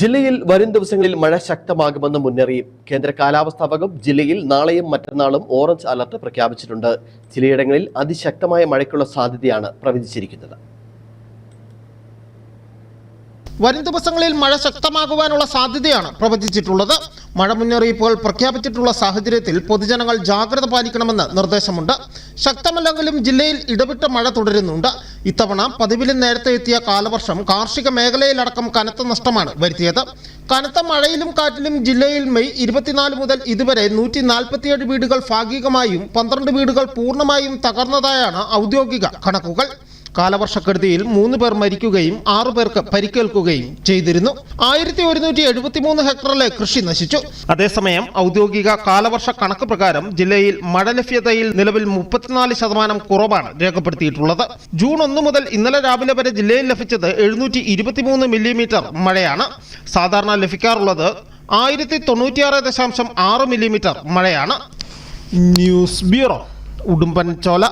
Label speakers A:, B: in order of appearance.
A: ജില്ലയിൽ വരും ദിവസങ്ങളിൽ മഴ ശക്തമാകുമെന്ന് മുന്നറിയിപ്പ് കേന്ദ്ര കാലാവസ്ഥാ വകുപ്പ് ജില്ലയിൽ നാളെയും മറ്റന്നാളും ഓറഞ്ച് അലർട്ട് പ്രഖ്യാപിച്ചിട്ടുണ്ട്. ചിലയിടങ്ങളിൽ അതിശക്തമായ മഴയ്ക്കുള്ള സാധ്യതയാണ് പ്രവചിച്ചിരിക്കുന്നത്.
B: വരും ദിവസങ്ങളിൽ മഴ ശക്തമാകുവാനുള്ള സാധ്യതയാണ് പ്രവചിച്ചിട്ടുള്ളത്. മഴ മുന്നറിയിപ്പുകൾ പ്രഖ്യാപിച്ചിട്ടുള്ള സാഹചര്യത്തിൽ പൊതുജനങ്ങൾ ജാഗ്രത പാലിക്കണമെന്ന് നിർദ്ദേശമുണ്ട്. ശക്തമല്ലെങ്കിലും ജില്ലയിൽ ഇടവിട്ട മഴ തുടരുന്നുണ്ട്. ഇത്തവണ പതിവിലും നേരത്തെ എത്തിയ കാലവർഷം കാർഷിക മേഖലയിലടക്കം കനത്ത നഷ്ടമാണ് വരുത്തിയത്. കനത്ത മഴയിലും കാറ്റിലും ജില്ലയിൽ മെയ് ഇരുപത്തിനാല് മുതൽ ഇതുവരെ നൂറ്റി നാൽപ്പത്തിയേഴ് വീടുകൾ ഭാഗികമായും പന്ത്രണ്ട് വീടുകൾ പൂർണമായും തകർന്നതായാണ് ഔദ്യോഗിക കണക്കുകൾ. കാലവർഷക്കെടുതിയിൽ മൂന്ന് പേർ മരിക്കുകയും ആറു പേർക്ക് പരിക്കേൽക്കുകയും ചെയ്തിരുന്നു. ആയിരത്തി ഒരുന്നൂറ്റി എഴുപത്തിമൂന്ന് ഹെക്ടറിലെ കൃഷി നശിച്ചു. അതേസമയം ഔദ്യോഗിക കാലവർഷ കണക്ക് പ്രകാരം ജില്ലയിൽ മഴ ലഭ്യതയിൽ നിലവിൽ മുപ്പത്തിനാല് ശതമാനം കുറവാണ് രേഖപ്പെടുത്തിയിട്ടുള്ളത്. ജൂൺ ഒന്ന് മുതൽ ഇന്നലെ രാവിലെ വരെ ജില്ലയിൽ ലഭിച്ചത് എഴുന്നൂറ്റി ഇരുപത്തിമൂന്ന് മില്ലിമീറ്റർ മഴയാണ്. സാധാരണ ലഭിക്കാറുള്ളത് ആയിരത്തി തൊണ്ണൂറ്റിയാറ് ദശാംശം ആറ് മില്ലിമീറ്റർ മഴയാണ്. ന്യൂസ് ബ്യൂറോ ഉടുമ്പൻ ചോല